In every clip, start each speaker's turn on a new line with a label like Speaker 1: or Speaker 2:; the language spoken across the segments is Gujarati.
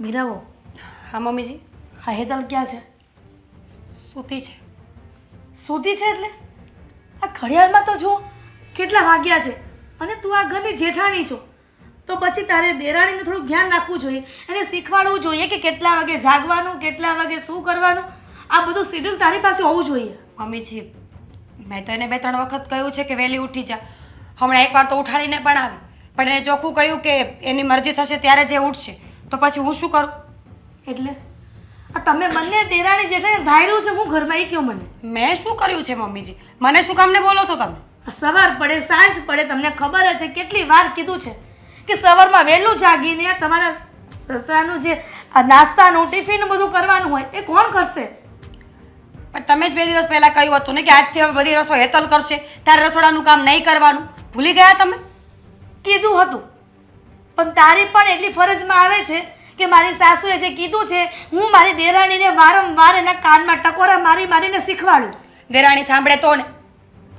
Speaker 1: મીરાવો
Speaker 2: હા મમ્મીજી.
Speaker 1: હા હેતલ ક્યાં છે?
Speaker 2: સૂતી છે.
Speaker 1: સૂતી છે એટલે? આ ઘડિયાળમાં તો જુઓ કેટલા વાગ્યા છે. અને તું આ ઘરની જેઠાણી છો. તો પછી તારે દેરાણીનું થોડું ધ્યાન રાખવું જોઈએ એને શીખવાડવું જોઈએ કે કેટલા વાગે જાગવાનું કેટલા વાગે શું કરવાનું. આ બધું શેડ્યુલ તારી પાસે હોવું જોઈએ.
Speaker 2: મમ્મીજી મેં તો એને બે ત્રણ વખત કહ્યું છે કે વહેલી ઉઠી જા. હમણાં એકવાર તો ઉઠાડીને પણ આવી. પણ એને ચોખ્ખું કહ્યું કે એની મરજી થશે ત્યારે જે ઉઠશે. તો પછી હું શું કરું?
Speaker 1: એટલે? આ તમે બંને દેરાણી જેઠાને ધાર્યું છે હું ઘરમાં એ કહો મને?
Speaker 2: મેં શું કર્યું છે મમ્મીજી? મને શું કામને બોલો છો તમે?
Speaker 1: સવાર પડે સાંજ પડે તમને ખબર જ છે કેટલી વાર કીધું છે કે સવારમાં વહેલું જાગીને તમારા સસરાનું જે આ નાસ્તાનું ટિફિન બધું કરવાનું હોય એ કોણ કરશે?
Speaker 2: પણ તમે જ બે દિવસ પહેલા કહ્યું હતું ને કે આજથી હવે બધી રસોઈ હેતલ કરશે તારે રસોડાનું કામ નહીં કરવાનું. ભૂલી ગયા તમે?
Speaker 1: કીધું હતું. પણ તારી પણ એટલી ફરજમાં આવે છે કે મારી સાસુએ જે કીધું છે હું મારી દેરાણીને વારંવાર એના કાનમાં ટકોરા મારી મારીને શીખવાડું.
Speaker 2: દેરાણી સાંભળે તો ને.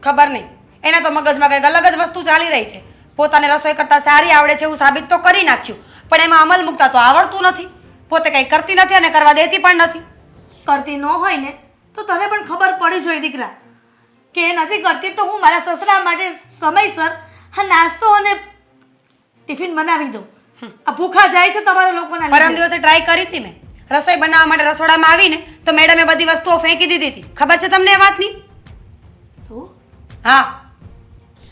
Speaker 2: ખબર નહીં. એના તો મગજમાં કંઈક અલગ જ વસ્તુ ચાલી રહી છે. પોતાને રસોઈ કરતાં સારી આવડે છે એવું સાબિત તો કરી નાખ્યું પણ એમાં અમલ મૂકતા તો આવડતું નથી. પોતે કંઈ કરતી નથી અને કરવા દેતી પણ નથી.
Speaker 1: કરતી ન હોય ને તો તને પણ ખબર પડી જોઈએ દીકરા. કે એ નથી કરતી તો હું મારા સસરા માટે સમયસર હા નાસ્તો અને ટિફિન બનાવી દઉં. આ ભૂખા જાય છે તમારા લોકોના
Speaker 2: પરમ દિવસે ટ્રાય કરી હતી મેં. રસોઈ બનાવવા માટે રસોડામાં આવીને તો મેડમે બધી વસ્તુઓ ફેંકી દીધી હતી. ખબર છે તમને એ વાતની?
Speaker 1: શું?
Speaker 2: હા.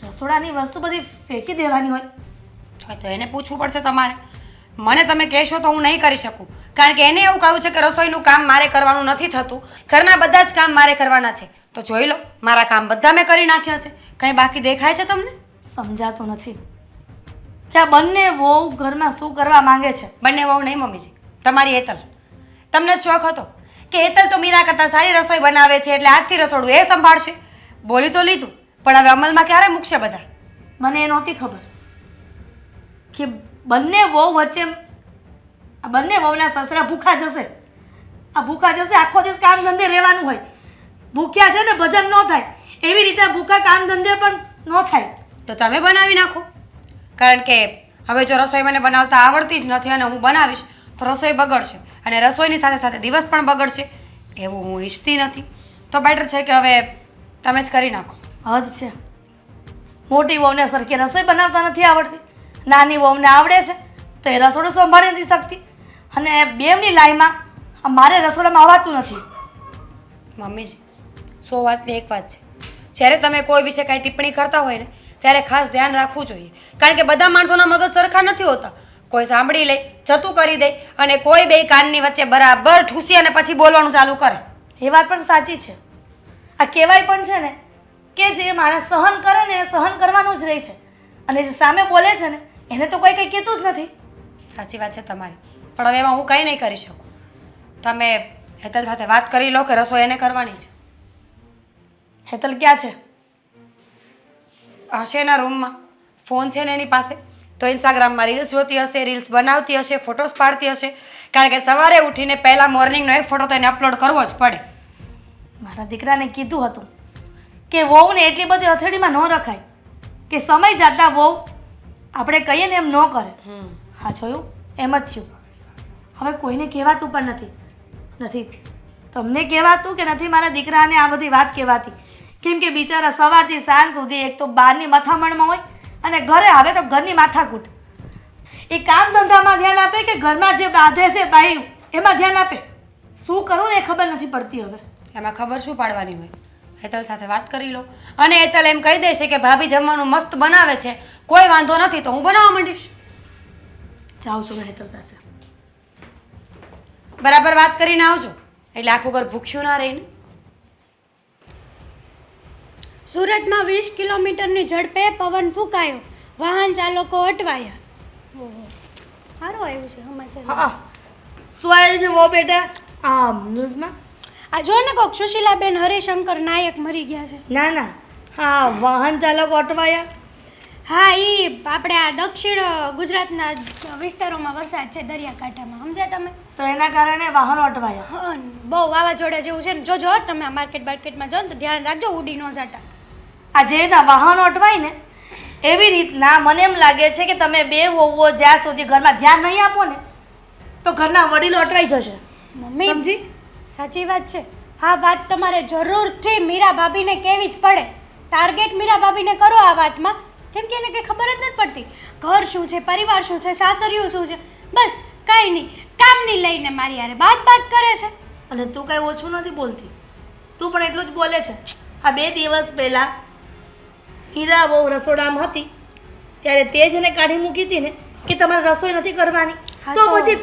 Speaker 1: રસોડાની વસ્તુ બધી ફેંકી દેવાની હોય.
Speaker 2: હા, તો એને પૂછવું પડશે તમારે. મને તમે કહેશો તો હું નહીં કરી શકું. કારણ કે એને એવું કહ્યું છે કે રસોઈનું કામ મારે કરવાનું નથી થતું. ઘરના બધા જ કામ મારે કરવાના છે. તો જોઈ લો મારા કામ બધા મેં કરી નાખ્યા છે. કંઈ બાકી દેખાય છે તમને?
Speaker 1: સમજાતું નથી. કે આ બંને વહુ ઘરમાં શું કરવા માંગે છે?
Speaker 2: બંને વહુ નહીં મમ્મીજી. તમારી હેતલ. તમને શોખ હતો કે હેતલ તો મીરા કરતાં સારી રસોઈ બનાવે છે એટલે આજથી રસોડું એ સંભાળશે. બોલી તો લીધું પણ હવે અમલમાં ક્યારે મૂકશે બધા?
Speaker 1: મને એ નહોતી ખબર કે બંને વહુ વચ્ચે આ બંને વહુના સસરા ભૂખા જશે. આ ભૂખા જશે આખો દિવસ કામ ધંધે રહેવાનું હોય. ભૂખ્યા છે ને ભજન ન થાય. એવી રીતે ભૂખા કામ ધંધે પણ ન થાય.
Speaker 2: તો તમે બનાવી નાખો. કારણ કે હવે જો રસોઈ મને બનાવતા આવડતી જ નથી અને હું બનાવીશ તો રસોઈ બગડશે અને રસોઈની સાથે સાથે દિવસ પણ બગડશે એવું હું ઈચ્છતી નથી. તો બેટર છે કે હવે તમે જ કરી નાખો.
Speaker 1: હદ છે. મોટી વહુને સરખી રસોઈ બનાવતા નથી આવડતી. નાની વહુને આવડે છે તો એ રસોડું સંભાળી નથી શકતી. અને બેવની લાઈમાં મારે રસોડામાં આવતું નથી.
Speaker 2: મમ્મીજી સો વાતની એક વાત છે. જ્યારે તમે કોઈ વિશે કાંઈ ટિપ્પણી કરતા હોય ને ત્યારે ખાસ ધ્યાન રાખવું જોઈએ. કારણ કે બધા માણસોના મગજ સરખા નથી હોતા. કોઈ સાંભળી લે જતું કરી દે અને કોઈ બે કાનની વચ્ચે બરાબર ઠૂસી અને પછી બોલવાનું ચાલુ કરે.
Speaker 1: એ વાત પણ સાચી છે. આ કહેવાય પણ છે ને કે જે માણસ સહન કરે ને એને સહન કરવાનું જ રહે છે. અને જે સામે બોલે છે ને એને તો કોઈ કંઈ કહેતું જ નથી.
Speaker 2: સાચી વાત છે તમારી. પણ હવે એમાં હું કંઈ નહીં કરી શકું. તમે હેતલ સાથે વાત કરી લો કે રસોઈ એને કરવાની છે.
Speaker 1: હેતલ ક્યાં છે?
Speaker 2: હશે એના રૂમમાં. ફોન છે ને એની પાસે. તો ઇન્સ્ટાગ્રામમાં રીલ્સ જોતી હશે રીલ્સ બનાવતી હશે ફોટોસ પાડતી હશે. કારણ કે સવારે ઉઠીને પહેલાં મોર્નિંગનો એક ફોટો તો એને અપલોડ કરવો જ પડે.
Speaker 1: મારા દીકરાને કીધું હતું કે વહુને એટલી બધી અથડીમાં ન રખાય. કે સમય જતા વહુ આપણે કહીએ ને એમ ન કરે. હા જોયું? એમ જ થયું. હવે કોઈને કહેવાતું પણ નથી. નથી. તમને કહેવાતું કે નથી? મારા દીકરાને આ બધી વાત કહેવાતી. કેમ કે બિચારા સવારથી સાંજ સુધી એક તો બહારની મથામણમાં હોય અને ઘરે આવે તો ઘરની માથાકૂટ. એ કામ ધંધામાં ધ્યાન આપે કે ઘરમાં જે બાંધે છે ભાઈ એમાં ધ્યાન આપે? શું કરું ને એ ખબર નથી પડતી હવે.
Speaker 2: એમાં ખબર શું પાડવાની હોય? હેતલ સાથે વાત કરી લો. અને હેતલ એમ કહી દેશે કે ભાભી જમવાનું મસ્ત બનાવે છે. કોઈ વાંધો નથી તો હું બનાવવા માંડીશ.
Speaker 1: જાઉં છું હેતલ પાસે.
Speaker 2: બરાબર વાત કરીને આવજો. એટલે આખું ઘર ભૂખ્યું ના રહીને?
Speaker 3: સુરતમાં વીસ કિલોમીટરની ઝડપે પવન ફૂંકાયો. વાહન ચાલકો અટવાયા. ઓહો. સારું આવ્યું છે સમાચાર
Speaker 1: હા. શું આવ્યું છે વો બેટા? આમ ન્યૂઝમાં?
Speaker 3: આ જો ને કોક સુશીલાબેન હરિશંકર નાયક મરી ગયા છે.
Speaker 1: ના ના. હા વાહન ચાલકો અટવાયા.
Speaker 3: હા એ આપણે આ દક્ષિણ ગુજરાતના વિસ્તારોમાં વરસાદ છે દરિયાકાંઠામાં. સમજ્યા તમે?
Speaker 1: તો એના કારણે વાહનો અટવાયા.
Speaker 3: બહુ વાવાઝોડા જેવું છે ને. જો જો તમે આ માર્કેટ માર્કેટમાં જાઓ તો ધ્યાન રાખજો ઉડી ન જતા.
Speaker 1: આ જે રીતના વાહનો અટવાય ને એવી રીતના મને એમ લાગે છે કે તમે બે વહુઓ જ્યાં સુધી ઘરમાં ધ્યાન નહીં આપો ને તો ઘરના વડીલો અટવાઈ જશે.
Speaker 3: મમ્મી
Speaker 1: સમજી?
Speaker 3: સાચી વાત છે. હા વાત તમારે જરૂરથી મીરા ભાભીને કહેવી જ પડે. ટાર્ગેટ મીરા ભાભીને કરો આ વાતમાં. કેમ કે એને કંઈ ખબર જ નથી પડતી. ઘર શું છે પરિવાર શું છે સાસરિયું શું છે? બસ કાંઈ નહીં. કામની લઈને મારી યારે બાત બાત કરે છે.
Speaker 1: અને તું કાંઈ ઓછું નથી બોલતી. તું પણ એટલું જ બોલે છે. આ બે દિવસ પહેલાં હીરા બહુ રસોડામાં હતી. ત્યારે તે જ એને કાઢી મૂકી હતી ને કે તમારે રસોઈ નથી કરવાની. તો
Speaker 3: તો-
Speaker 1: પછી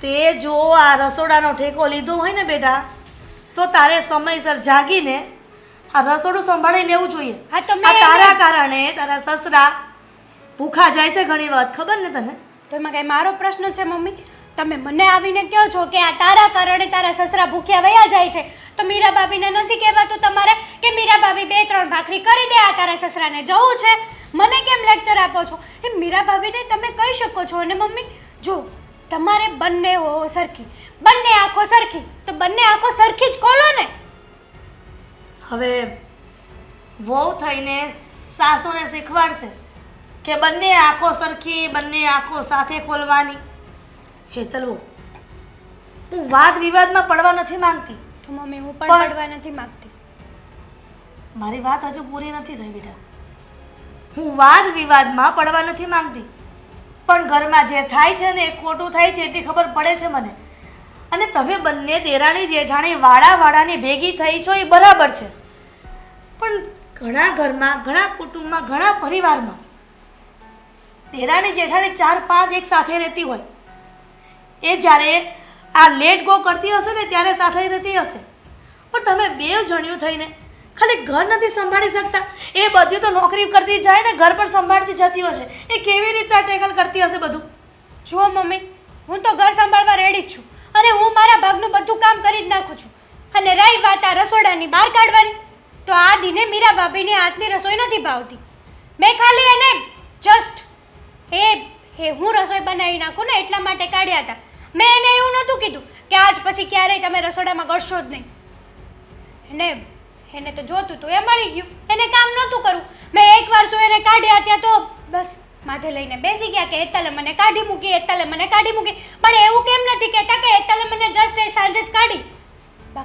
Speaker 1: તે જો આ રસોડાનો ઠેકો લીધો હોય ને બેટા તો તારે સમયસર જાગીને આ રસોડું સંભાળી લેવું જોઈએ.
Speaker 3: હા તો
Speaker 1: આ તારા કારણે તારા સસરા ભૂખા જાય છે ઘણી વાત. ખબર ને તને?
Speaker 3: તો એમાં કઈ મારો પ્રશ્ન છે મમ્મી? તમે મને આવીને કહો છો કે આ તારા કારણે તારા સસરા ભૂખ્યા વયા જાય છે તો મીરા ભાભીને નથી કહેવાતું તમારે કે મીરા ભાભી બે ત્રણ ભાખરી કરી દે આ તારા સસરાને જવું છે? મને કેમ લેક્ચર આપો છો? એ મીરા ભાભીને તમે કહી શકો છો અને મમ્મી? જો તમારે બંને હો સરખી બંને આંખો સરખી તો બંને આંખો સરખી જ ખોલો ને.
Speaker 1: હવે વહુ થઈને સાસુને શીખવાડશે કે બંને આંખો સરખી બંને આંખો સાથે ખોલવાની. હેતલ વહુ હું વાદ વિવાદમાં પડવા નથી માંગતી.
Speaker 3: તો મમ્મી હું
Speaker 1: પણ-
Speaker 3: પણ પડવા નથી માંગતી.
Speaker 1: મારી વાત હજુ પૂરી નથી થઈ બેટા. હું વાદ વિવાદમાં પડવા નથી માંગતી. પણ ઘરમાં જે થાય છે ને એ ખોટું થાય છે એટલી ખબર પડે છે મને. અને તમે બંને દેરાણી જેઠાણી વાડા વાડાની ભેગી થઈ છો એ બરાબર છે. પણ ઘણા ઘરમાં, ઘણા કુટુંબમાં, ઘણા પરિવારમાં દેરાણી જેઠાણી ચાર પાંચ એક સાથે રહેતી હોય. એ જ્યારે આ લેટ ગો કરતી હશે ને ત્યારે સાથે રહેતી હશે. પણ તમે બે જણિયું થઈને ખાલી ઘર નથી સંભાળી શકતા. એ બધું તો નોકરી કરતી જાય ને, ઘર પણ સંભાળતી જતી હશે એ કેવી રીતે ટેકલ કરતી હશે બધું?
Speaker 3: જુઓ મમ્મી, હું તો ઘર સંભાળવા રેડી જ છું. અને હું મારા ભાગનું બધું કામ કરી જ નાખું છું. અને રહી વાત આ રસોડાની બહાર કાઢવાની. તો આ દિને મીરા ભાભીની હાથની રસોઈ નથી ભાવતી. મેં ખાલી એને જસ્ટ એ એ હું રસોઈ બનાવી નાખું ને એટલા માટે કાઢ્યા હતા. મેં એને એવું નહોતું કીધું કે આજ પછી ક્યારેય તમે રસોડામાં ગળશો જ નહીં. એને એને તો જોતું હતું એ મળી ગયું. એને કામ નહોતું કરવું. મેં એકવાર શું એને કાઢ્યા ત્યાં તો બસ માથે લઈને બેસી ગયા કે હેતલે મને કાઢી મૂકી હેતલે મને કાઢી મૂકી પણ એવું કેમ નથી કહેતા કે હેતલે મને જસ્ટ એ સાંજે જ કાઢી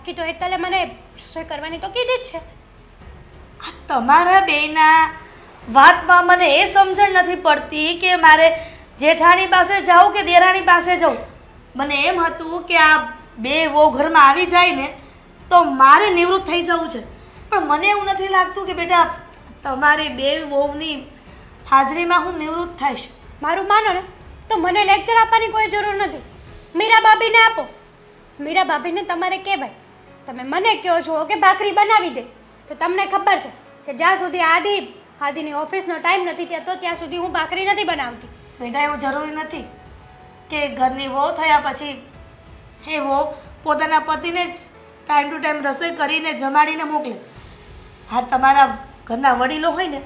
Speaker 3: બાકી તો હેતલે મને રસોઈ કરવાની તો કીધી જ છે.
Speaker 1: આ તમારા બેના વાતમાં મને એ સમજણ નથી પડતી કે મારે જેઠાણી પાસે જાઉં કે દેરાણી પાસે જાઉં. મને એમ હતું કે આ બે વો ઘરમાં આવી જાય ને તો મારે નિવૃત્ત થઈ જવું છે. પણ મને એવું નથી લાગતું કે બેટા તમારી બે વહુની હાજરીમાં હું નિવૃત્ત થઈશ.
Speaker 3: મારું માનો ને તો મને લેક્ચર આપવાની કોઈ જરૂર નથી. મીરા બાબીને આપો. મીરા બાબીને તમારે કહેવાય તમે મને કહો છો કે ભાખરી બનાવી દે તો તમને ખબર છે કે જ્યાં સુધી આદિ આદિની ઓફિસનો ટાઈમ નથી ત્યાં તો ત્યાં સુધી હું ભાખરી નથી બનાવતી.
Speaker 1: બેટા એવું જરૂરી નથી કે ઘરની વહુ થયા પછી એ વહુ પોતાના પતિને જ ટાઈમ ટુ ટાઈમ રસોઈ કરીને જમાડીને મોકલે. હા તમારા ઘરના વડીલો હોય ને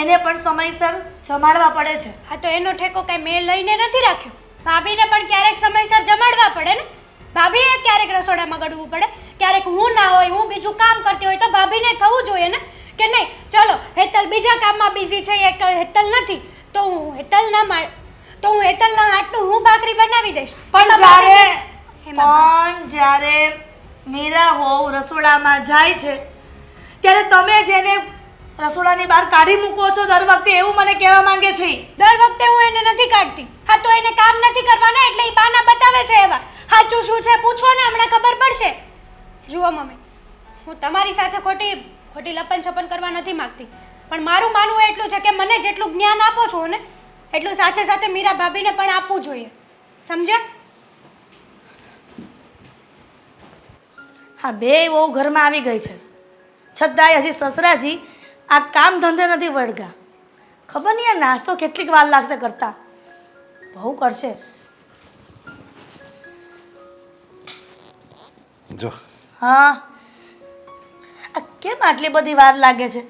Speaker 1: એને પણ સમયસર જમાડવા પડે છે.
Speaker 3: હા તો એનો ઠેકો કાંઈ મેં લઈને નથી રાખ્યો? ભાભીને પણ ક્યારેક સમયસર જમાડવા પડે ને? ભાભીએ ક્યારેક રસોડામાં ગળવું પડે ક્યારેક હું ના હોય હું બીજું કામ કરતી હોય તો ભાભીને થવું જોઈએ ને કે નહીં ચલો હેતલ બીજા કામમાં બિઝી છે એક હેતલ નથી તો હું હેતલના માર તો હું હેતલના હાટનું હું ભાખરી બનાવી દઈશ.
Speaker 1: પણ જ્યારે પણ જ્યારે મીરા હોવ રસોડામાં જાય છે ત્યારે તમે જેને રસોડાની બહાર કાઢી મૂકો છો દર વખતે એવું મને કહેવા માંગે છે.
Speaker 3: દર વખતે હું એને નથી કાઢતી. હા તો એને કામ નથી કરવાના એટલે એ બાના બતાવે છે એવા. સાચું શું છે? પૂછો ને, હમણાં ખબર પડશે. જુઓ મમ્મી, હું તમારી સાથે ખોટી ખોટી લપન છપન કરવા નથી માંગતી. પણ મારું માનવું એટલું છે કે મને જેટલું જ્ઞાન આપો છો ને, એટલું સાથે સાથે મીરા ભાભીને પણ આપવું જોઈએ. સમજ્યા?
Speaker 1: હા, બે બહુ ઘરમાં આવી ગઈ છે. છતાંય હજી સસરાજી આ કામ ધંધે નથી વળગા ખબર નહીં આ નાસ્તો કેટલીક વાર લાગશે કરતા. બહુ કરશે.
Speaker 4: જો.
Speaker 1: હા. આ કેમ આટલી બધી વાર લાગે છે?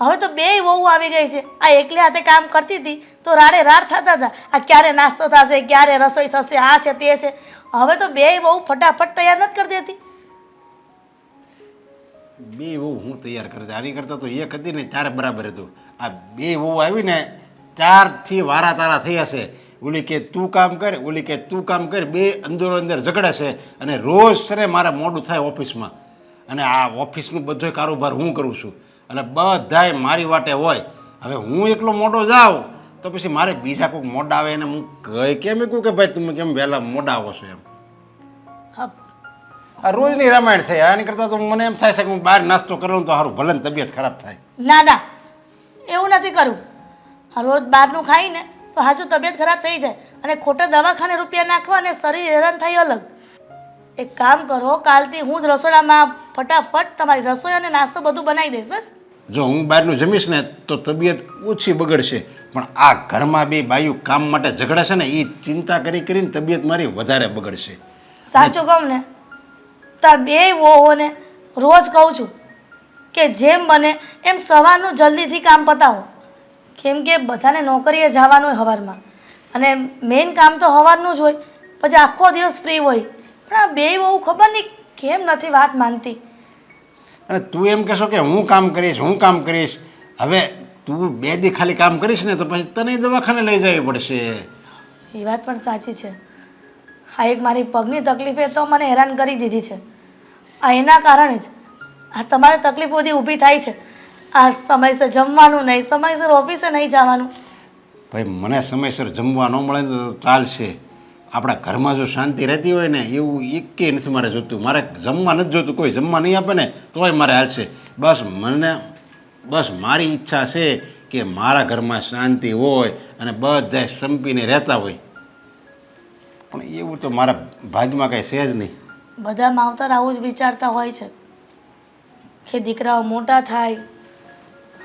Speaker 1: હવે તો બે વહુ આવી ગઈ છે. આ એકલી હાથે કામ કરતી હતી તો રાડે રાડ થતા હતા. આ ક્યારે નાસ્તો થશે ક્યારે રસોઈ થશે આ છે તે છે. હવે તો બે વહુ ફટાફટ તૈયાર નથી કરી દેતી.
Speaker 4: બે વહુ હું તૈયાર કરતી આની કરતાં તો એક હતી ને ચાર બરાબર હતું. આ બે વહુ આવીને ચારથી વારા તારા થઈ હશે ઓલી કે તું કામ કર ઓલી કે તું કામ કર બે અંદરો અંદર ઝઘડે છે અને રોજ સરે મારે મોડું થાય ઓફિસમાં. અને આ ઓફિસનું બધો કારોબાર હું કરું છું. અને બધાય મારી વાટે હોય હવે હું એકલો મોટો જાઉં તો પછી મારે બીજા કોઈક મોડા આવે એને હું કહી કેમ કહું કે ભાઈ તમે કેમ વહેલા મોડા આવો છો એમ.
Speaker 1: હા.
Speaker 4: આ રોજની રામાયણ થાય આની કરતાં તો મને એમ થાય છે કે હું બહાર નાસ્તો કરું તો સારું ભલે તબિયત ખરાબ થાય.
Speaker 1: ના ના એવું નથી કરવું રોજ બહારનું ખાઈને તો હાજુ તબિયત ખરાબ થઈ જાય અને ખોટા દવાખાને રૂપિયા નાખવા અને શરીર હેરાન થાય અલગ. એક કામ કરો કાલથી હું જ રસોડામાં ફટાફટ તમારી રસોઈ અને નાસ્તો બધું બનાવી દઈશ બસ.
Speaker 4: જો હું બહારનું જમીશ ને તો તબિયત ઓછી બગડશે પણ આ ઘરમાં બે બાયું કામ માટે ઝઘડે છે ને એ ચિંતા કરી કરીને તબિયત મારી વધારે બગડશે.
Speaker 1: સાચું કહું ને તા બે વોહોને રોજ કહું છું કે જેમ બને એમ સવારનું જલ્દીથી કામ પતાવો. કેમ કે બધાને નોકરીએ જવાનું હોય સવારમાં અને મેઇન કામ તો સવારનું જ હોય પછી આખો દિવસ ફ્રી હોય. પણ આ બે બહુ ખબર નહીં કેમ નથી વાત માનતી.
Speaker 4: અને તું એમ કહેશો કે હું કામ કરીશ હું કામ કરીશ. હવે તું બે દી ખાલી કામ કરીશ ને તો પછી તને દવાખાને લઈ જવી પડશે.
Speaker 1: એ વાત પણ સાચી છે. આ એક મારી પગની તકલીફે તો મને હેરાન કરી દીધી છે. આ એના કારણે જ આ તમારી તકલીફો બધી ઊભી થાય છે. આ સમયસર જમવાનું નહીં સમયસર ઓફિસે નહીં જવાનું.
Speaker 4: ભાઈ મને સમયસર જમવા ન મળે ને તો ચાલશે. આપણા ઘરમાં જો શાંતિ રહેતી હોય ને એવું એકે નથી મારે જોતું. મારે જમવા નથી જોતું કોઈ જમવા નહીં આપે ને તોય મારે હાલશે. બસ મને બસ મારી ઈચ્છા છે કે મારા ઘરમાં શાંતિ હોય અને બધા સંપીને રહેતા હોય. પણ એવું તો મારા ભાગમાં કાંઈ છે જ નહીં.
Speaker 1: બધા માવતર આવું જ વિચારતા હોય છે કે દીકરાઓ મોટા થાય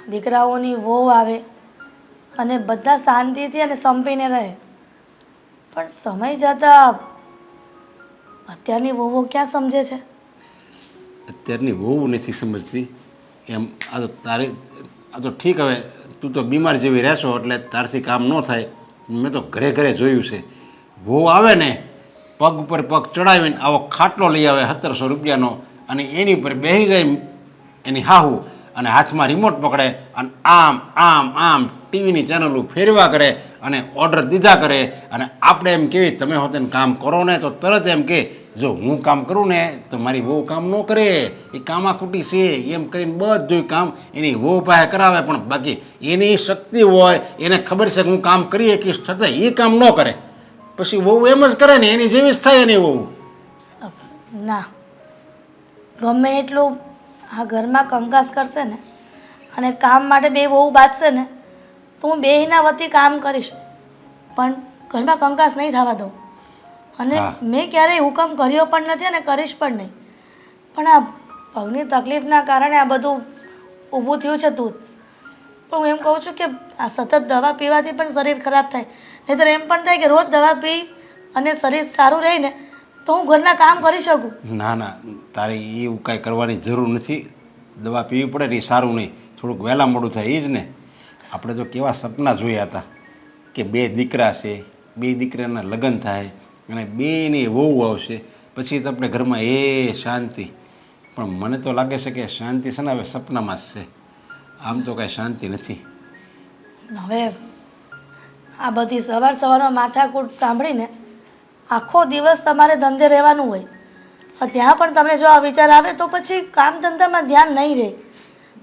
Speaker 1: દીકરાઓની વહુ આવે અને બધા શાંતિથી અને સંપીને રહે. પણ સમય જતાં અત્યારની વહુઓ ક્યાં સમજે છે?
Speaker 4: અત્યારની વહુ નથી સમજતી. એમ, આ તો તારે, આ તો ઠીક હવે, તું તો બીમાર જેવી રહેશો એટલે તારથી કામ ન થાય. મેં તો ઘરે ઘરે જોયું છે. વહુ આવે ને, પગ ઉપર પગ ચડાવીને આવો ખાટલો લઈ આવે સત્તરસો રૂપિયાનો અને એની ઉપર બેસી જાય એની હાહુ. અને હાથમાં રિમોટ પકડે અને આમ આમ આમ ટીવીની ચેનલો ફેરવા કરે અને ઓર્ડર દીધા કરે. અને આપણે એમ કહેવી, તમે હોતે કામ કરો ને, તો તરત એમ કે, જો હું કામ કરું ને, તો મારી વહુ કામ ન કરે. એ કામાખૂટી છે. એમ કરીને બધું કામ એની વહુ પાસે કરાવે. પણ બાકી એની શક્તિ હોય, એને ખબર છે કે હું કામ કરીએ કે છતાં એ કામ ન કરે. પછી વહુ એમ જ કરે ને, એની જેવી જ થાય એની વહુ.
Speaker 1: ના. ગમે એટલું આ ઘરમાં કંકાસ કરશે ને અને કામ માટે બે વહુ બાંધશે ને તો હું બેયના વતી કામ કરીશ. પણ ઘરમાં કંકાસ નહીં થવા દઉં. અને મેં ક્યારેય હુકમ કર્યો પણ નથી અને કરીશ પણ નહીં. પણ આ પગની તકલીફના કારણે આ બધું ઊભું થયું છે દૂધ. પણ હું એમ કહું છું કે આ સતત દવા પીવાથી પણ શરીર ખરાબ થાય. નહીંતર એમ પણ થાય કે રોજ દવા પી અને શરીર સારું રહે ને તો હું ઘરના કામ કરી શકું?
Speaker 4: ના ના. તારે એવું કાંઈ કરવાની જરૂર નથી. દવા પીવી પડે ને એ સારું નહીં. થોડુંક વહેલા મોડું થાય એ જ ને. આપણે તો કેવા સપના જોયા હતા કે બે દીકરા છે બે દીકરાના લગ્ન થાય અને બેની વહુ આવશે. પછી તો આપણે ઘરમાં એ શાંતિ. પણ મને તો લાગે છે કે શાંતિ છે ને હવે સપનામાં જ છે. આમ તો કાંઈ શાંતિ નથી.
Speaker 1: હવે આ બધી સવાર સવારમાં માથાકૂટ સાંભળીને આખો દિવસ તમારે ધંધે રહેવાનું હોય. ત્યાં પણ તમને જો આ વિચાર આવે તો પછી કામ ધંધામાં ધ્યાન નહીં રહે.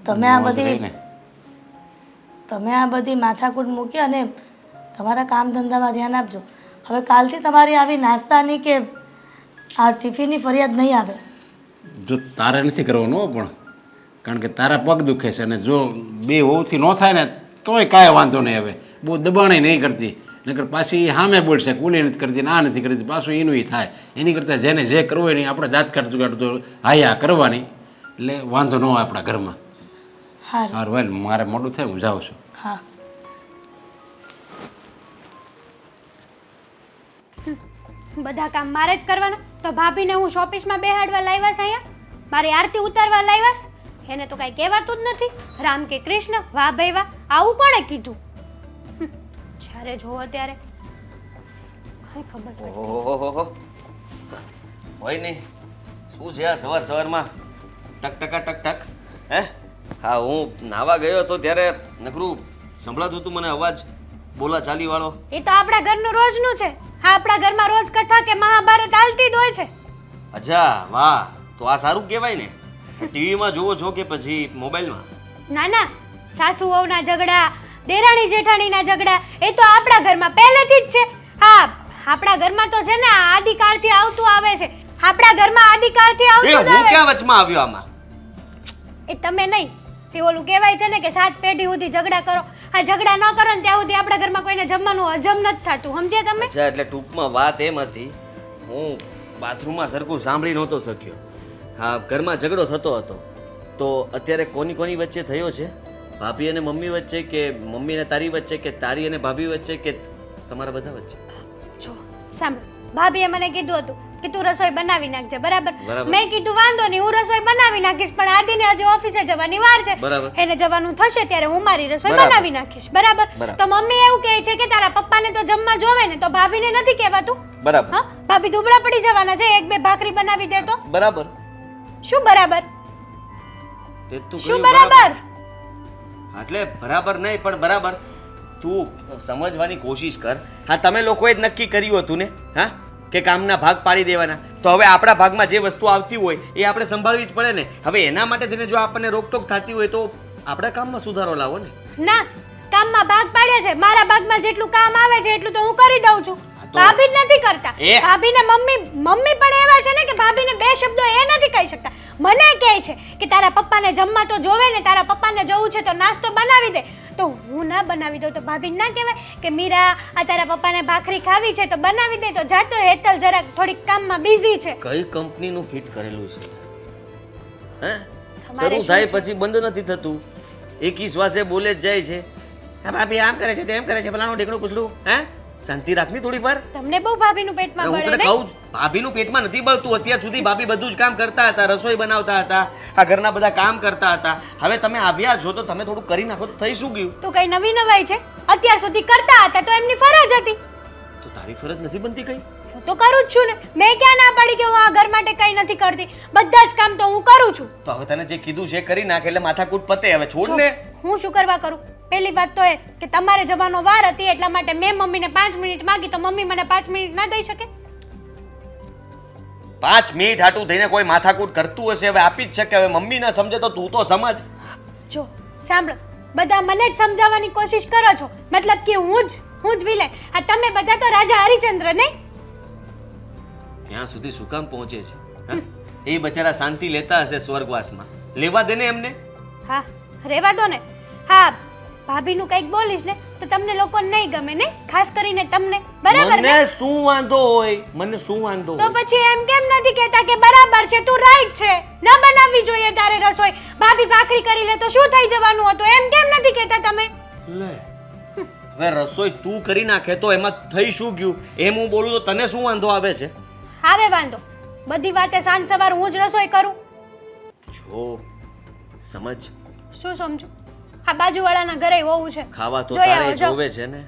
Speaker 1: તમે આ બધી તમે આ બધી માથાકૂટ મૂકી અને તમારા કામ ધંધામાં ધ્યાન આપજો. હવે કાલથી તમારી આવી નાસ્તાની કે આ ટિફિનની ફરિયાદ નહીં આવે.
Speaker 4: જો તારે નથી કરવાનું પણ. કારણ કે તારા પગ દુખે છે અને જો બે હોવથી ન થાય ને તોય કાંઈ વાંધો નહીં હવે બહુ દબાણે નહીં કરતી. નકર પાછી સામે બોલશે કુલી નથી કરતી ના આ નથી કરતી. પાછું એનું એ થાય. એની કરતાં જેને જે કરવું હોય ને આપણે દાંત કાઢતું કાઢતું હાયા કરવાની. એટલે વાંધો ન હોય આપણા ઘરમાં.
Speaker 1: સારું
Speaker 4: હારું ભાઈ મારે મોડું થાય હું જાઉં છું.
Speaker 1: હા.
Speaker 3: બધા કામ મારે જ કરવાના? તો ભાભીને હું શોપિસમાં બેહાડવા લાવ્યાસ અહીંયા? મારી આરતી ઉતારવા લાવ્યાસ એને તો કાંઈ કહેવાતું જ નથી. રામ કે કૃષ્ણ વાહ ભાઈ વાહ. આવું કોણે કીધું? જ્યારે જોવો ત્યારે કાંઈ ખબર પડતી
Speaker 5: ઓહો હોય નહીં. શું છે આ સવાર સવારમાં? ટક ટકા ટક ટક. હે? હા હું નાવા ગયો હતો ત્યારે નકરું સંભળાતું હતું મને અવાજ. બોલા ચાલી વાળો
Speaker 3: એ તો આપણા ઘરનું રોજનું છે. હા આપણા ઘરમાં રોજ કથા કે મહાભારત હાલતી જ હોય છે.
Speaker 5: અચ્છા વાહ. તો આ સારું કહેવાય ને. ટીવીમાં જોવો છો કે પછી મોબાઈલમાં?
Speaker 3: ના ના. સાસુ વહુના ઝઘડા દેરાણી જેઠાણીના ઝઘડા એ તો આપણા ઘરમાં પહેલેથી જ છે. હા આપણા ઘરમાં તો છે ને આદિકાળથી આવતું આવે છે. આપણા ઘરમાં આદિકાળથી આવતું
Speaker 5: હું
Speaker 3: આવે છે.
Speaker 5: ક્યાં વચમાં આવ્યો આમાં?
Speaker 3: એ તમે નહીં તે ઓલું કહેવાય છે ને કે સાત પેઢી સુધી ઝઘડા કરો. આ ઝઘડા ન કરો ને ત્યાં સુધી આપણા ઘરમાં કોઈને જમવાનું હજમ નથી થતું. સમજ્યા તમે?
Speaker 5: અચ્છા એટલે ટૂંકમાં વાત એમ હતી હું બાથરૂમમાં સરખું સાંભળી નહોતો શક્યો. હા ઘરમાં ઝઘડો થતો હતો. તો અત્યારે કોની કોની વચ્ચે થયો છે? ભાભી અને મમ્મી વચ્ચે કે મમ્મી અને તારી વચ્ચે કે તારી અને ભાભી વચ્ચે કે તમારા બધા વચ્ચે?
Speaker 3: જો સાંભળ. ભાભીએ મને કીધું હતું કે તું રસોઈ બનાવી નાખજે બરાબર. મેં કીધું વાંધો નહીં હું રસોઈ બનાવી નાખીશ પણ આદિને આજે ઓફિસે જવાની વાર છે. એને જવાનું થશે ત્યારે હું મારી રસોઈ બનાવી નાખીશ બરાબર. તો મમ્મી એવું કહે છે કે તારા પપ્પાને તો જમવા જોવે ને તો ભાભીને નથી કહેવાતું?
Speaker 5: બરાબર.
Speaker 3: હા? ભાભી દુબળા પડી જવાના છે એક બે ભાખરી બનાવી દે તો?
Speaker 5: બરાબર.
Speaker 3: શું બરાબર?
Speaker 5: તે તું
Speaker 3: શું બરાબર?
Speaker 5: એટલે બરાબર નહીં, પણ બરાબર. તું સમજવાની કોશિશ કર. હા, તમે લોકોએ જ નક્કી કર્યું હતું ને? હા? કે કામના ભાગ પાડી દેવાના. તો હવે આપણા ભાગમાં જે વસ્તુ આવતી હોય, એ આપણે સંભાળવી જ પડે ને. હવે એના માટે થઈને જો આપણને રોકટોક થતી હોય, તો આપણા કામમાં સુધારો લાવો ને.
Speaker 3: ના, કામમાં ભાગ પાડ્યા છે. મારા ભાગમાં જેટલું કામ આવે છે, એટલું તો હું કરી દઉં છું. ભાભી જ નથી કરતા.
Speaker 5: ભાભી
Speaker 3: ને મમ્મી મમ્મી પણ એવા છે ને કે ભાભીને બે શબ્દો એ નથી કહી શકતા. મને કહે છે કે તારા પપ્પાને જમવા તો જોવે ને તારા પપ્પાને જવું છે તો નાસ્તો બનાવી દે. તો હું ના બનાવી દઉં તો ભાભી ના કહેવાય કે મીરા આ તારા પપ્પાને ભાખરી ખાવી છે તો બનાવી દે. તો જાતો હેતલ જરાક થોડીક કામમાં બિઝી છે.
Speaker 5: કઈ કંપનીનું ફિટ કરેલું છે? હે? શરૂ થાય પછી બંધ નથી થતું. એકી શ્વાસે બોલે જ જાય છે. ભાભી આમ કરે છે તેમ કરે છે ફલાણું ઢીકણું પૂછલું હે? શાંતિ રાખની થોડી વાર.
Speaker 3: તમને બહુ ભાભીનું પેટમાં
Speaker 5: હું
Speaker 3: બળે
Speaker 5: તને
Speaker 3: ને
Speaker 5: કહું છું ભાભીનું પેટમાં નથી બળતું. અત્યાર સુધી ભાભી બધું જ કામ કરતા હતા રસોઈ બનાવતા હતા આ ઘરના બધા કામ કરતા હતા. હવે તમે આવ્યા છો તો તમે થોડું કરી નાખો તો થઈ શું ગયું?
Speaker 3: તો કઈ નવી નવાઈ છે? અત્યાર સુધી કરતા હતા તો એમની ફરજ હતી.
Speaker 5: તો તારી ફરજ નથી બનતી કઈ?
Speaker 3: હું તો કરું જ છું ને. મેં ક્યાં ના પાડી કે હું આ ઘર માટે કઈ નથી કરતી? બધા જ કામ તો હું કરું છું.
Speaker 5: તો હવે તને જે કીધું છે એ કરી નાખ એટલે માથાકૂટ પતે. હવે છોડ ને.
Speaker 3: હું શું કરવા કરું? પહેલી વાત તો એ કે તમારે જવાનો વાર હતી એટલા માટે મેં મમ્મીને પાંચ મિનિટ માંગી તો મમ્મી મને પાંચ મિનિટ ના દઈ શકે?
Speaker 5: પાંચ મિનિટ હાટું થઈને કોઈ માથાકૂટ કરતું હશે હવે આપી જ શકે. હવે મમ્મી ના સમજે તો તું તો સમજ.
Speaker 3: જો સાંભળો બધા મને જ સમજાવવાની કોશિશ કરો છો. મતલબ કે હું જ હું જ વિલે. આ તમે બધા તો રાજા હરિચંદ્ર નહીં?
Speaker 5: ત્યાં સુધી શું કામ પહોંચે છે? એ બચારા શાંતિ લેતા હશે સ્વર્ગવાસમાં. લેવા દે ને એમને?
Speaker 3: હા રેવા દો ને. હા ભાભીનું કંઈક બોલીશ ને તો તમને લોકો નહીં ગમે ને? ખાસ કરીને તમને. બરાબર
Speaker 5: મને શું વાંધો હોય? મને શું વાંધો
Speaker 3: તો પછી એમ કેમ નથી કહેતા કે બરાબર છે તું રાઈટ છે? ન બનાવવી જોઈએ તારે રસોઈ. ભાભી ભાખરી કરી લે તો શું થઈ જવાનું હતું? એમ કેમ નથી કહેતા તમે?
Speaker 5: લે. હવે રસોઈ તું કરી નાખે તો એમાં થઈ શું ગયું? એમ હું બોલું તો તને શું વાંધો આવે છે?
Speaker 3: આવે વાંધો. બધી વાતે સાંજ સવાર હું જ રસોઈ કરું.
Speaker 5: જો સમજ.
Speaker 3: શું સમજુ? આ બાજુવાળાના ઘરે વહુ છે.
Speaker 5: ખાવા તો
Speaker 3: જોઈ આવો,
Speaker 5: તારે જોવે છે ને?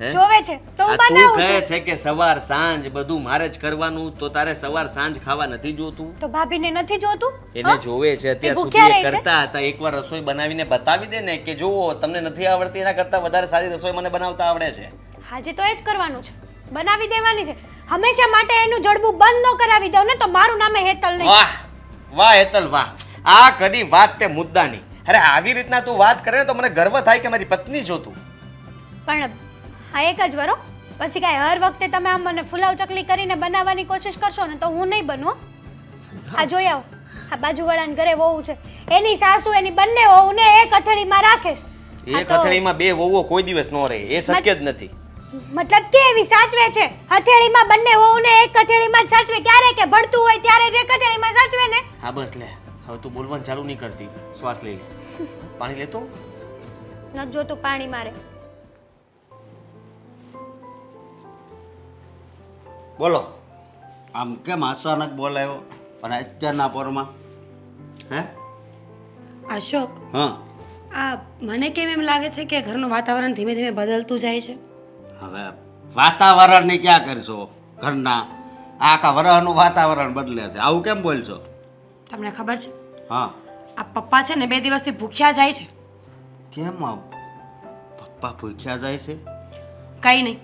Speaker 5: હે?
Speaker 3: જોવે છે. તો હું
Speaker 5: આ તું
Speaker 3: બનાવું
Speaker 5: કહે
Speaker 3: છું.
Speaker 5: છે કે સવાર સાંજ બધું મારે જ કરવાનું તો તારે સવાર સાંજ ખાવા નથી જોતું?
Speaker 3: તો ભાભીને નથી જોતું?
Speaker 5: એને
Speaker 3: હા?
Speaker 5: જોવે છે અત્યાર સુધી એ
Speaker 3: રહે છે?
Speaker 5: કરતા હતા. એકવાર રસોઈ બનાવીને બતાવી દે ને કે જુઓ તમને નથી આવડતી એના કરતા વધારે સારી રસોઈ મને બનાવતા આવડે છે.
Speaker 3: આજે તો એ જ કરવાનું છે. બનાવી દેવાની છે. હંમેશા માટે એનું જડબું બંધ ન કરાવી દઉં ને તો મારું નામે હેતલ નહીં.
Speaker 5: વાહ વાહ હેતલ વાહ. આ કદી વાત તે મુદ્દાની. અરે આવી રીતના તું વાત કરે તો મને ગર્વ થાય કે મારી પત્ની છો તું.
Speaker 3: પણ હા એક જ વરો પછી કાંઈ હર વખતે તમે આમ મને ફુલાવ ચકલી કરીને બનાવવાની કોશિશ કરશો ને તો હું નહીં બનું આ જોઈ આવો. આ બાજુવાળાને ઘરે વહુ છે. એની સાસુ એની બંને વહુને એક અથડીમાં રાખે છે.
Speaker 5: એક અથડીમાં બે વહુઓ કોઈ દિવસ ન રહે એ શક્ય જ નથી.
Speaker 3: મતલબ કે એવી સાચવે છે? હથેળીમાં બંને વહુને એક હથેળીમાં સાચવે? ક્યારે કે ભળતું હોય ત્યારે જ એક હથેળીમાં સાચવે ને?
Speaker 5: હા બસ લે. હવે તું બોલવાનું ચાલુ નહીં કરતી. શ્વાસ લઈ લે. પાણી લેતો?
Speaker 3: ન જોતું પાણી મારે.
Speaker 4: બોલો. આમ કેમ અચાનક બોલાયો? અને અત્યારના પરમાં? હે?
Speaker 2: અશોક
Speaker 4: હા.
Speaker 2: આ મને કેમ એમ લાગે છે કે ઘરનું વાતાવરણ ધીમે ધીમે બદલતું જાય છે?
Speaker 4: હવે વાતાવરણને ક્યાં કરશો? ઘરના આખા વરહનું વાતાવરણ બદલે છે. આવું કેમ બોલશો?
Speaker 2: તમને ખબર છે?
Speaker 4: હા.
Speaker 2: આ પપ્પા છે ને બે દિવસથી ભૂખ્યા જાય છે.
Speaker 4: કેમ આવું? પપ્પા ભૂખ્યા જાય છે?
Speaker 2: કંઈ નહીં.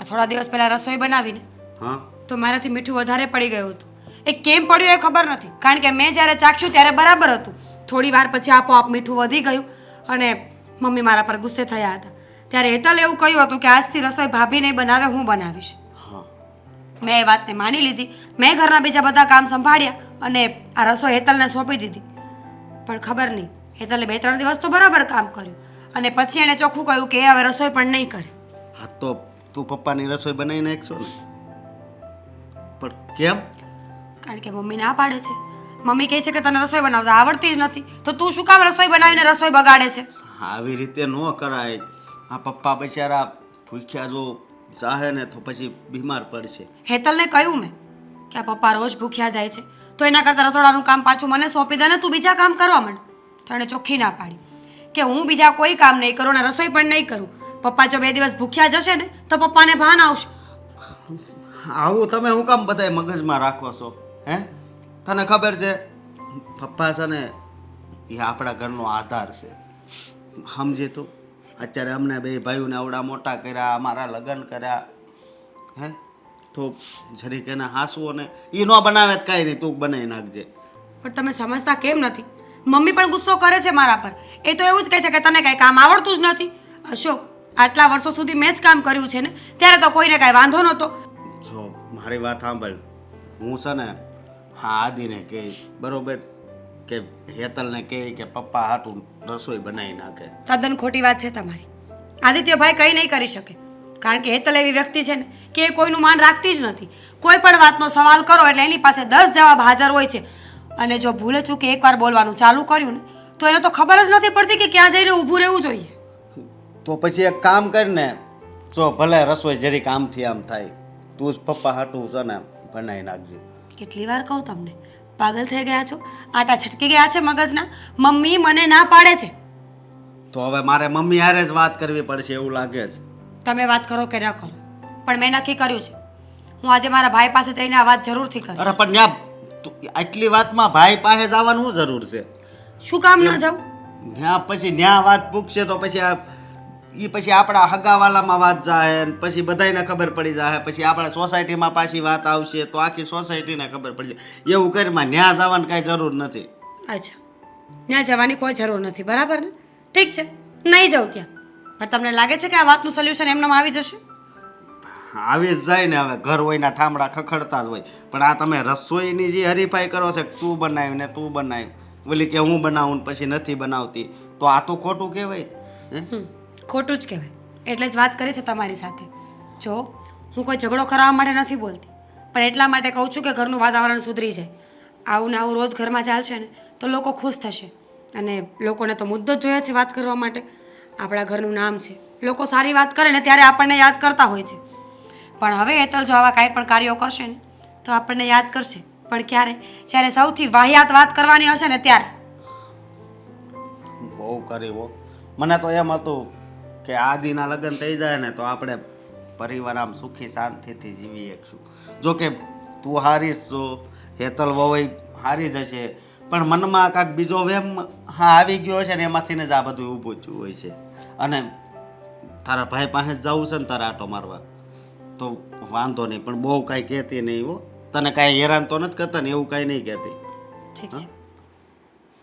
Speaker 2: આ થોડા દિવસ પહેલાં રસોઈ બનાવીને
Speaker 4: હા.
Speaker 2: તો મારાથી મીઠું વધારે પડી ગયું હતું. એ કેમ પડ્યું એ ખબર નથી. કારણ કે મેં જ્યારે ચાખ્યું ત્યારે બરાબર હતું. થોડી વાર પછી આપોઆપ મીઠું વધી ગયું અને મમ્મી મારા પર ગુસ્સે થયા હતા. ત્યારે હેતલ એવું કહ્યું હતું કે આજથી રસોઈ ભાભી નહીં બનાવે હું બનાવીશ.
Speaker 4: હા.
Speaker 2: મેં એ વાતને માની લીધી. મેં ઘરના બીજા બધા કામ સંભાળ્યા અને આ રસોઈ હેતલને સોંપી દીધી. પણ ખબર નહીં. હેતલે બે ત્રણ દિવસ તો બરાબર કામ કર્યું. અને પછી એણે ચોખ્ખું કહ્યું કે એ હવે રસોઈ પણ નહીં કરે.
Speaker 6: હા તો તું પપ્પાની રસોઈ બનાવી નાખશો ને. પણ કેમ?
Speaker 2: કારણ કે મમ્મી ના પાડે છે. મમ્મી કહે છે કે તને રસોઈ બનાવતા આવડતી જ નથી. તો તું શું કામ રસોઈ બનાવીને રસોઈ બગાડે છે?
Speaker 6: આવી રીતે ન કરાય. આ પપ્પા બિચારા ભૂખ્યા જો ચાહે ને તો પછી બીમાર પડશે.
Speaker 2: હેતલને કહ્યું મેં કે આ પપ્પા રોજ ભૂખ્યા જાય છે. તો એના કરતાં રસોડાનું કામ પાછું મને સોંપી દે ને તું બીજા કામ કરવા માંડ. તો એણે ચોખ્ખી ના પાડી. કે હું બીજા કોઈ કામ નહીં કરું ને રસોઈ પણ નહીં કરું. પપ્પા જો બે દિવસ ભૂખ્યા જશે ને, તો પપ્પાને ભાન આવશે.
Speaker 6: આવું તમે હું કામ બધાય મગજમાં રાખો છો? હે? તને ખબર છે, પપ્પા છે ને, એ આપણા ઘરનો આધાર છે. સમજે તું? અત્યારે અમને બે ભાઈઓને આવડા મોટા કર્યા અમારા લગ્ન કર્યા. હે? તો જરીક એને હાસવો ને એ ન બનાવે તો કાંઈ નહીં તું બનાવી નાખજે.
Speaker 2: પણ તમે સમજતા કેમ નથી? મમ્મી પણ ગુસ્સો કરે છે મારા પર. એ તો એવું જ કહે છે કે તને કાંઈ કામ આવડતું જ નથી. અશોક આટલા વર્ષો સુધી મેં જ કામ કર્યું છે ને ત્યારે તો કોઈને કાંઈ વાંધો નહોતો.
Speaker 6: જો મારી વાત સાંભળ. હું છે ને હા આદિને કહે બરોબર કે હેતલને કહે કે પપ્પા હાટું રસોઈ બનાવી નાખે.
Speaker 2: તદ્દન ખોટી વાત છે તમારી. આદિત્યભાઈ કંઈ નહીં કરી શકે. કારણ કે હેતલ એવી વ્યક્તિ છે ને કે એ કોઈનું માન રાખતી જ નથી. કોઈ પણ વાતનો સવાલ કરો એટલે એની પાસે દસ જવાબ હાજર હોય છે. અને જો ભૂલે ચૂકે એકવાર બોલવાનું ચાલુ કર્યું ને તો એને તો ખબર જ નથી પડતી કે ક્યાં જઈને ઊભું રહેવું જોઈએ.
Speaker 6: તો પછી એક કામ કરીને જો ભલે રસોઈ જરીક આમથી આમ થાય તું જ પપ્પા હાટું છે ને બનાવી નાખજે.
Speaker 2: કેટલી વાર કહું તમને પાગલ થઈ ગયા છો? આટા છટકી ગયા છે મગજના? મમ્મી મને ના પાડે છે.
Speaker 6: તો હવે મારે મમ્મી હારે જ વાત કરવી પડશે એવું લાગે છે.
Speaker 2: તમે વાત કરો કે ન કરો. પણ મેં નક્કી કર્યું છે. હું આજે મારા ભાઈ પાસે જઈને આ વાત જરૂરથી કરીશ.
Speaker 6: અરે પણ ન્યા તું- આટલી વાતમાં ભાઈ પાસે જવાનું શું જરૂર છે?
Speaker 2: શું કામ ન જાઉં?
Speaker 6: ન્યા પછી ન્યા વાત પૂછશે તો પછી આ એ પછી આપણા હગાવાલામાં વાત જાય પછી બધાયને ખબર પડી જાય પછી આપણા સોસાયટીમાં પાછી વાત આવશે તો આખી સોસાયટીને ખબર પડી જાય. એવું કરીમાં ન્યા જવાની કાંઈ જરૂર નથી.
Speaker 2: અચ્છા. ત્યાં જવાની કોઈ જરૂર નથી. બરાબર ને? ઠીક છે. નહીં જાઉં ત્યાં. પણ તમને લાગે છે કે આ વાતનું સોલ્યુશન એમનામાં આવી જશે?
Speaker 6: આવી જ જાય ને હવે. ઘર હોય ના ઠામડા ખખડતા જ હોય. પણ આ તમે રસોઈની જે હરીફાઈ કરો છો તું બનાવ્યું ને તું બનાવ્યું બોલી કે હું બનાવું ને પછી નથી બનાવતી. તો આ તો ખોટું કહેવાય.
Speaker 2: ખોટું જ કહેવાય. એટલે જ વાત કરી છે તમારી સાથે. જો હું કોઈ ઝઘડો કરાવવા માટે નથી બોલતી. પણ એટલા માટે કહું છું કે ઘરનું વાતાવરણ સુધરી જાય. આવું ને આવું રોજ ઘરમાં ચાલશે ને તો લોકો ખુશ થશે. અને લોકોને તો મુદ્દો જ જોઈએ છે વાત કરવા માટે. આપણા ઘરનું નામ છે. લોકો સારી વાત કરે ને ત્યારે આપણને યાદ કરતા હોય છે. પણ હવે એતલ જો આવા કાંઈ પણ કાર્યો કરશે ને, તો આપણને યાદ કરશે. પણ ક્યારે? જ્યારે સૌથી વાહિયાત વાત કરવાની હશે ને ત્યારે.
Speaker 6: બહુ કરી મને તો એમ હતું કે આદિના લગ્ન થઈ જાય ને તો આપણે પરિવાર આમ સુખી શાંતિથી જીવી શકશું જો કે તું હારીશ જો, હેતલ વવઈ હારી જ હશે પણ મનમાં કાંક બીજો વેમ હા આવી ગયો છે ને એમાંથી જ આ બધું ઊભું થયું હોય છે. અને તારા ભાઈ પાસે જવું છે ને તારા આટો મારવા તો વાંધો નહીં પણ બહુ કાંઈ કહેતી નહીં હો. તને કાંઈ હેરાન તો નથી કરતા ને એવું કાંઈ નહીં કહેતી.
Speaker 2: ઠીક છે.